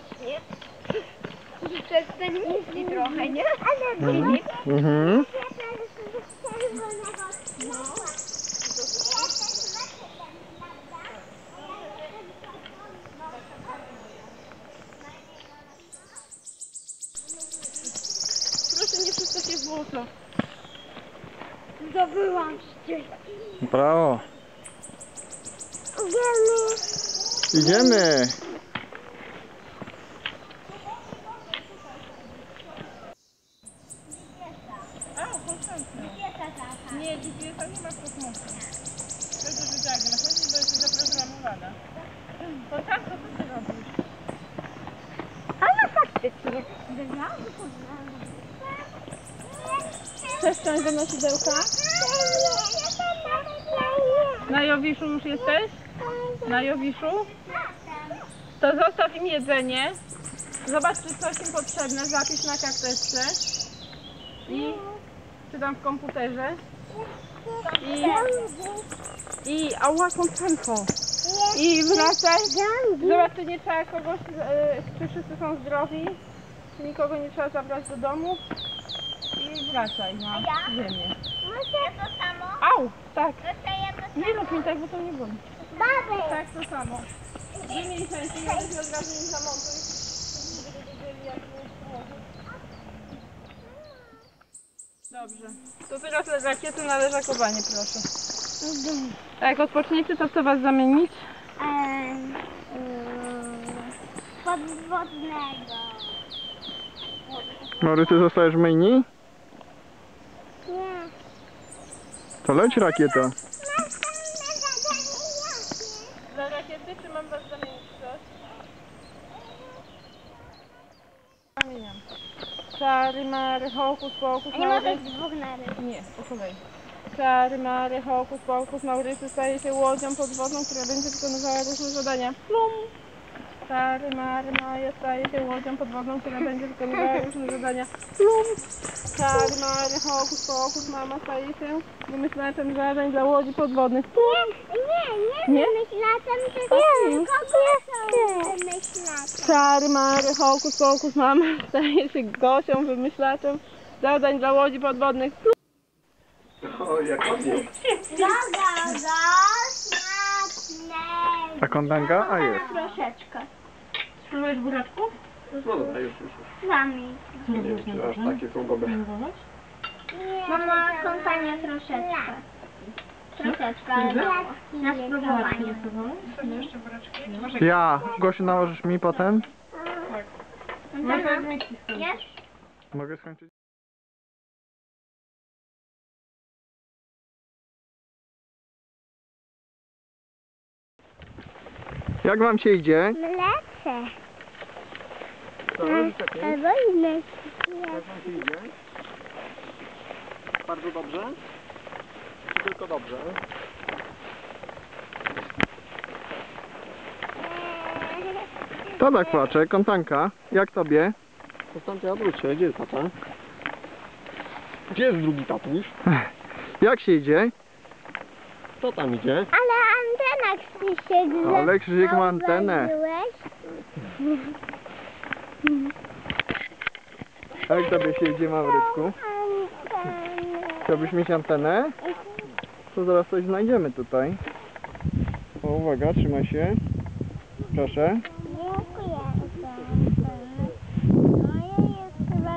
odpocznie. Przestań misji trochę, nie? Mhm. Mhm. Proszę nie przystać się w błoto. Zdobyłam się. Brawo. Idziemy. Nie, GPS-a nie ma w kosmosie. To jest wyciągnie. Na pewno to jest zaprogramowana. To tak, to ty robisz? Ale faktycznie. Chcesz wciąć do nosidełka? Na Jowiszu już jesteś? Na Jowiszu? To zostaw im jedzenie. Zobacz, czy coś im potrzebne. Zapisz na karteczce. I czy tam w komputerze. I, i ała koncentrą. I wracaj. Zobacz, nie trzeba kogoś, e, czy wszyscy są zdrowi. Czy nikogo nie trzeba zabrać do domu. I wracaj na ziemię. Może to samo? Au! Tak. Nie rób mi tak, bo to nie boli. Baby! Tak, to samo. Wymień części, ja też od razu im zamontuj. Żeby wiedzieli, jak to ułożyć. Dobrze. To teraz rakiety na leżakowanie, proszę. A jak odpoczniecie, to chcę was zamienić? Em, Podwodnego. Mary, ty zostajesz w menu? Nie. To leć rakieta. Za rakiety, czy mam was zamienić w coś? Zamieniam. Czary, mary, hokus, pokus, A nie możesz Maurys- dwóch narysować. Nie, po kolei. Czary, mary, hokus, pokus, Maurysy staje się łodzią podwodną, która będzie wykonywała różne zadania. Plum! Czary, mary, Maja staje się łodzią podwodną, która będzie wykonywała różne zadania. Plum! Czary, mary, hokus, pokus, mama staje się wymyślaczem zadań dla łodzi podwodnych. Plum! Nie, nie, Nie? wymyślaczem, tylko Nie. Czary, mary, hokus, pokus, mama staje się Gosią, wymyślaczem zadań dla łodzi podwodnych. O, jak ładnie. Do smacznego. A kontanka? A jest. Troszeczkę. Spróbujesz buraczku? No dobra, już, już. Z wami. Nie wiem, czy aż takie są dobre. Mama, kompania troszeczkę. Troszeczkę, ale mało. Na spróbowanie. Ja. Gosiu, nałożysz mi potem? Zmieścić sobie. Jest? Mogę skończyć? Jak wam się idzie? Mlece. Co, Albo inne. Jak wam się idzie? Bardzo dobrze? Tylko dobrze? To tak płacze, kontanka. Jak tobie? Konstancja, odwróć się, gdzie jest tata? Gdzie jest drugi tatuś? Jak się idzie? Kto tam idzie? Ale antena Krzysiek Ale Krzysiek ma antenę. Jak tobie się idzie, Mawryczku? Chciałbyś mieć antenę? To zaraz coś znajdziemy tutaj. O, uwaga, trzymaj się. Proszę. Dziękuję. Moje jest chyba